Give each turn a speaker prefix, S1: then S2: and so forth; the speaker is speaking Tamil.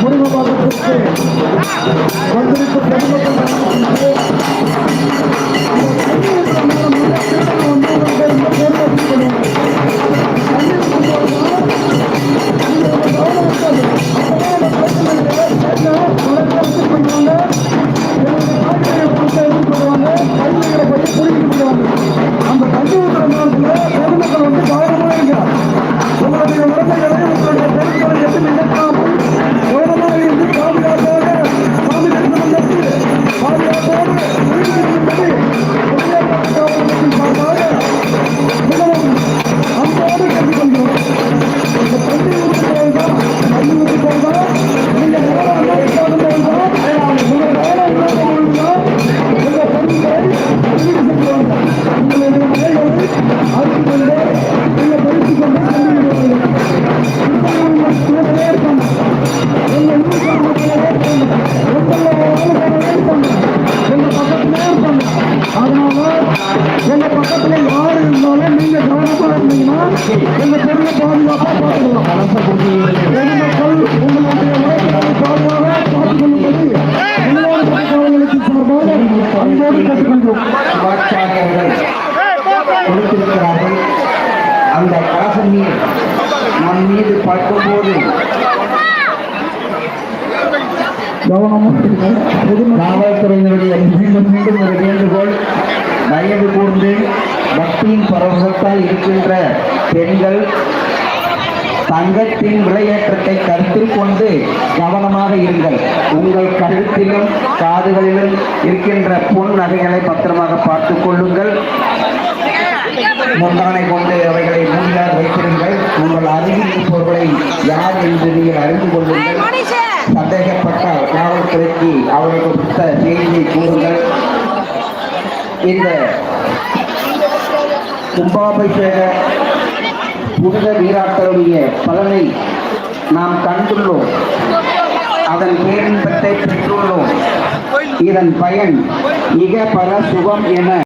S1: முருகபாதத்திற்கு வந்திருக்கும் பொதுமக்கள் எங்க பக்கத்துல யாரு இருந்தாலும் நீங்க கவனமா இருந்தீங்கன்னா எங்க பொருளை பாதுகாப்பா பார்த்துக்கலாம் பொதுமக்கள் உங்களுடைய உழைப்புகளை பாதுகாப்பாக பார்த்துக் கொள்ளும்படி
S2: அந்த கலசம் நம் மீது படும்போது
S1: கவனமாக பொதுமக்கள்
S2: காவல்துறையினருடைய மீண்டும் மீண்டும் ஒரு வேண்டுகோள். வயது கூர்ந்து பக்தியின் பரவசத்தால் இருக்கின்ற பெண்கள் தங்கத்தின் விலையேற்றத்தை கருத்தில் கொண்டு கவனமாக இருங்கள். உங்கள் கழுத்திலும் காதுகளிலும் இருக்கின்ற பொன் நகைகளை பத்திரமாக பார்த்துக் கொள்ளுங்கள். முந்தானை கொண்டு அவைகளை மூடியாக வைத்திருங்கள். உங்கள் அருகில் இருப்பவர்களை யார் என்று நீங்கள் அறிந்து கொள்ளுங்கள். சந்தேகப்பட்டால் காவல்துறைக்கு அவர்களுக்கு கொடுத்த செய்தியை கூறுங்கள். இந்த கும்பாபிஷேக புனித வீராக்களுடைய பலனை நாம் கண்டுள்ளோம். அதன் பேரின்பத்தை பெற்றுள்ளோம். இதன் பயன் மிக பல சுகம் என